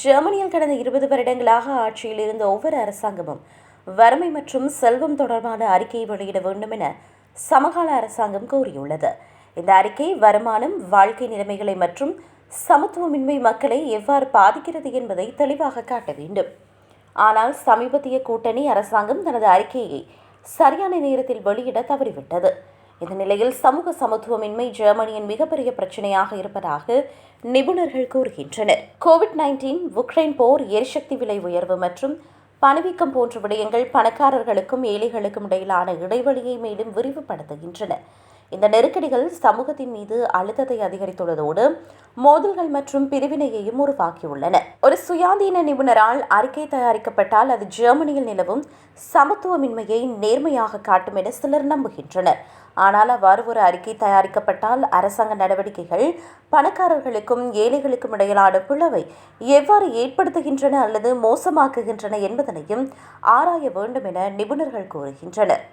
ஜெர்மனியில் கடந்த இருபது வருடங்களாக ஆட்சியில் இருந்த ஒவ்வொரு அரசாங்கமும் வறுமை மற்றும் செல்வம் தொடர்பான அறிக்கையை வெளியிட வேண்டும் என சமகால அரசாங்கம் கூறியுள்ளது இந்த அறிக்கை வருமானம் வாழ்க்கை நிலைமைகளை மற்றும் சமத்துவமின்மை மக்களை எவ்வாறு பாதிக்கிறது என்பதை தெளிவாக காட்ட வேண்டும். ஆனால் சமீபத்திய கூட்டணி அரசாங்கம் தனது அறிக்கையை சரியான நேரத்தில் வெளியிட தவறிவிட்டது. இந்த நிலையில் சமூக சமத்துவமின்மை ஜெர்மனியின் மிகப்பெரிய பிரச்சனையாக இருப்பதாக நிபுணர்கள் கூறுகின்றனர். கோவிட் நைன்டீன் உக்ரைன் போர் எரிசக்தி விலை உயர்வு மற்றும் பணவீக்கம் போன்ற விடயங்கள் பணக்காரர்களுக்கும் ஏழைகளுக்கும் இடையிலான இடைவெளியை மேலும் விரிவுபடுத்துகின்றன. இந்த நெருக்கடிகள் சமூகத்தின் மீது அழுத்தத்தை அதிகரித்துள்ளதோடு மோதல்கள் மற்றும் பிரிவினையையும் உருவாக்கியுள்ளன. ஒரு சுயாதீன நிபுணரால் அறிக்கை தயாரிக்கப்பட்டால் அது ஜெர்மனியில் நிலவும் சமத்துவமின்மையை நேர்மையாக காட்டும் என சிலர் நம்புகின்றனர். ஆனால் அவ்வாறு ஒரு அறிக்கை தயாரிக்கப்பட்டால் அரசாங்க நடவடிக்கைகள் பணக்காரர்களுக்கும் ஏழைகளுக்கும் இடையிலான பிளவை எவ்வாறு ஏற்படுத்துகின்றன அல்லது மோசமாக்குகின்றன என்பதனையும் ஆராய வேண்டும் என நிபுணர்கள் கூறுகின்றனர்.